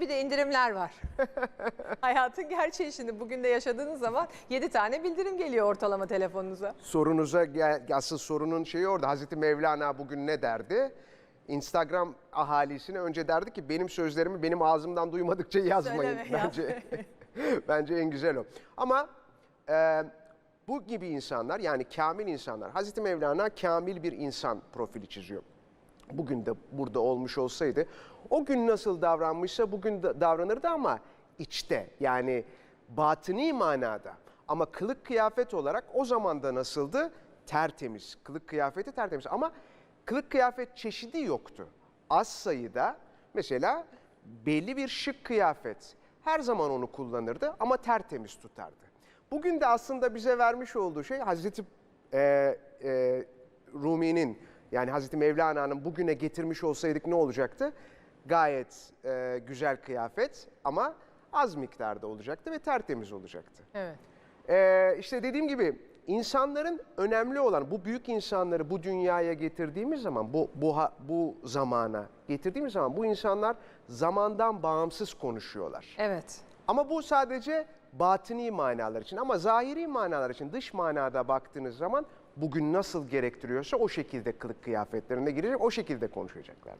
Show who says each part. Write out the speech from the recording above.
Speaker 1: Bir de indirimler var. Hayatın gerçeği şimdi bugün de yaşadığınız zaman 7 tane bildirim geliyor ortalama telefonunuza.
Speaker 2: Sorunuza gel, asıl sorunun şeyi orada. Hazreti Mevlana bugün ne derdi? Instagram ahalisine önce derdi ki benim sözlerimi benim ağzımdan duymadıkça yazmayın.
Speaker 1: Söyleme,
Speaker 2: bence bence en güzel o. Ama e, bu gibi insanlar yani kamil insanlar. Hazreti Mevlana kamil bir insan profili çiziyor. Bugün de burada olmuş olsaydı o gün nasıl davranmışsa bugün de davranırdı ama içte yani batıni manada. Ama kılık kıyafet olarak o zaman da nasıldı? Tertemiz. Kılık kıyafeti tertemiz ama kılık kıyafet çeşidi yoktu. Az sayıda mesela belli bir şık kıyafet her zaman onu kullanırdı ama tertemiz tutardı. Bugün de aslında bize vermiş olduğu şey Hazreti e, e, Rumi'nin yani Hazreti Mevlana'nın bugüne getirmiş olsaydık ne olacaktı? Gayet e, güzel kıyafet ama az miktarda olacaktı ve tertemiz olacaktı.
Speaker 1: Evet.
Speaker 2: Ee, işte dediğim gibi insanların önemli olan bu büyük insanları bu dünyaya getirdiğimiz zaman bu bu bu zamana getirdiğimiz zaman bu insanlar zamandan bağımsız konuşuyorlar.
Speaker 1: Evet.
Speaker 2: Ama bu sadece batini manalar için ama zahiri manalar için dış manada baktığınız zaman bugün nasıl gerektiriyorsa o şekilde kılık kıyafetlerine girecek, o şekilde konuşacaklar.